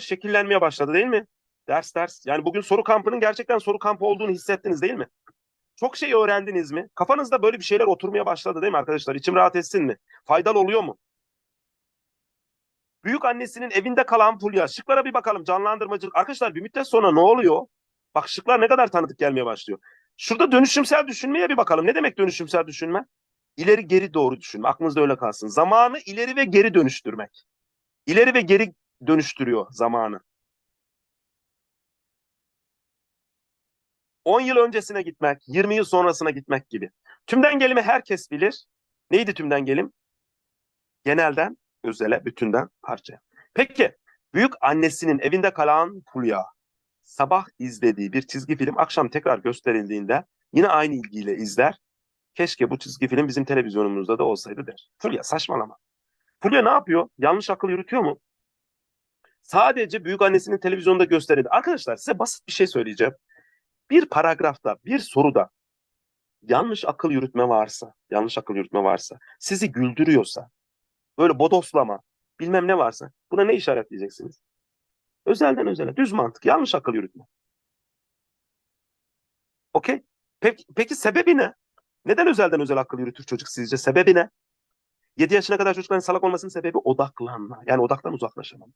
şekillenmeye başladı değil mi? Ders ders. Yani bugün soru kampının gerçekten soru kampı olduğunu hissettiniz değil mi? Çok şey öğrendiniz mi? Kafanızda böyle bir şeyler oturmaya başladı değil mi arkadaşlar? İçim rahat etsin mi? Faydalı oluyor mu? Büyük annesinin evinde kalan Fulya. Şıklara bir bakalım. Canlandırmacılık. Arkadaşlar bir müddet sonra ne oluyor? Bak şıklar ne kadar tanıdık gelmeye başlıyor. Şurada dönüşümsel düşünmeye bir bakalım. Ne demek dönüşümsel düşünme? İleri geri doğru düşünme. Aklınızda öyle kalsın. Zamanı ileri ve geri dönüştürmek. İleri ve geri dönüştürüyor zamanı. 10 yıl öncesine gitmek, 20 yıl sonrasına gitmek gibi. Tümden gelimi herkes bilir. Neydi tümden gelim? Genelden özele, bütünden parçaya. Peki, büyük annesinin evinde kalan Fulya sabah izlediği bir çizgi film akşam tekrar gösterildiğinde yine aynı ilgiyle izler. Keşke bu çizgi film bizim televizyonumuzda da olsaydı der. Fulya saçmalama. Fulya ne yapıyor? Yanlış akıl yürütüyor mu? Sadece büyük annesinin televizyonda gösterildi. Arkadaşlar size basit bir şey söyleyeceğim. Bir paragrafta, bir soruda yanlış akıl yürütme varsa, yanlış akıl yürütme varsa, sizi güldürüyorsa, böyle bodoslama, bilmem ne varsa buna ne işaretleyeceksiniz? Özelden özele, düz mantık, yanlış akıl yürütme. Okey? Peki, peki sebebi ne? Neden özelden özel akıl yürütür çocuk sizce? Sebebi ne? 7 yaşına kadar çocukların salak olmasının sebebi odaklanma. Yani odaktan uzaklaşamam.